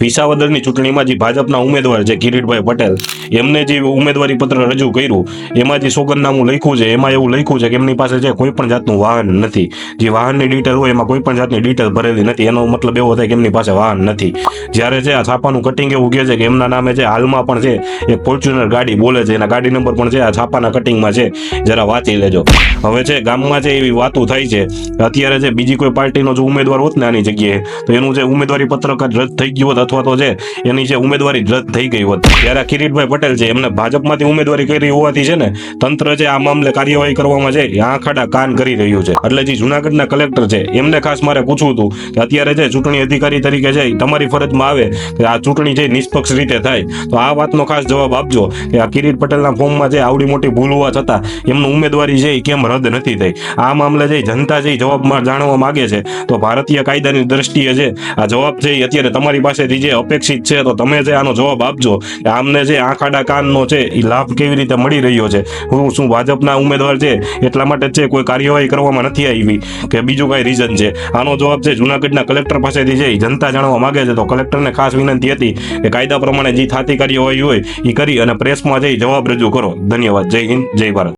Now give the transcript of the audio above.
વિસાવદરની ચૂંટણીમાં જે ભાજપના ઉમેદવાર છે કિરીટભાઈ પટેલ, એમને જે ઉમેદવારી પત્ર રજૂ કર્યું, એમાં જે સોગંદનામું લખ્યું છે, એમાં એવું લખ્યું છે કે એમની પાસે જે કોઈ પણ જાતનું વાહન નથી. જે વાહનની ડિટેલ હોય એમાં કોઈ પણ જાતની ડિટેલ ભરેલી નથી. એનો મતલબ એવો થાય કે એમની પાસે વાહન નથી. જ્યારે છે આ છાપાનું કટિંગ એવું કહે છે કે એમના નામે છે હાલમાં પણ છે, એક ફોર્ચ્યુનર ગાડી બોલે છે. એના ગાડી નંબર પણ છે આ છાપાના કટિંગમાં છે. જરા વાંચી લેજો. હવે છે ગામમાં છે એવી વાતો થાય છે, અત્યારે છે બીજી કોઈ પાર્ટીનો જો ઉમેદવાર હોત ને આની જગ્યાએ, તો એનું જે ઉમેદવારી પત્રક રદ થઈ ગયું હોત અથવા તો છે એની જે ઉમેદવારી રદ થઈ ગઈ હોત. ત્યારે કિરીટભાઈ પટેલ છે એમને ભાજપમાંથી ઉમેદવારી કરી હોવાથી છે ને, તંત્ર છે આ મામલે કાર્યવાહી કરવામાં છે, એ આંખ કાન કરી રહ્યું છે. એટલે જે જુનાગઢના કલેક્ટર છે, એમને ખાસ મારે પૂછવું હતું કે અત્યારે જે ચૂંટણી અધિકારી તરીકે છે તમારી ફરજમાં આવે કે આ ચૂંટણી જે નિષ્પક્ષ રીતે થાય. તો આ વાતનો ખાસ જવાબ આપજો કે આ કિરીટ પટેલના ફોર્મમાં જે આવડી મોટી ભૂલ હોવા છતાં એમનું ઉમેદવારી છે કેમ રદ નથી થઈ? આ મામલે જે જનતા જે જવાબમાં જાણવા માગે છે. તો ભારતીય કાયદાની દ્રષ્ટિએ છે આ જવાબ છે અત્યારે તમારી પાસેથી જે અપેક્ષિત છે તો તમે જે આનો જવાબ આપજો કે આમને જે આંખ આડા કાનનો છે એ લાભ કેવી રીતે મળી રહ્યો છે? હું શું ભાજપના ઉમેદવાર છે? એટલા માટે છે કોઈ કાર્યવાહી કરવામાં નથી આવી કે બીજું કાંઈ રીઝન છે? આનો જવાબ છે જુનાગઢના કલેક્ટર પાસેથી છે. જનતા જાણવા માગે છે તો કલેક્ટરને ખાસ વિનંતી હતી કે કાયદા પ્રમાણે જે થતી કાર્યવાહી હોય એ કરી અને પ્રેસમાં જઈ જવાબ રજૂ કરો. ધન્યવાદ. જય હિન્દ, જય ભારત.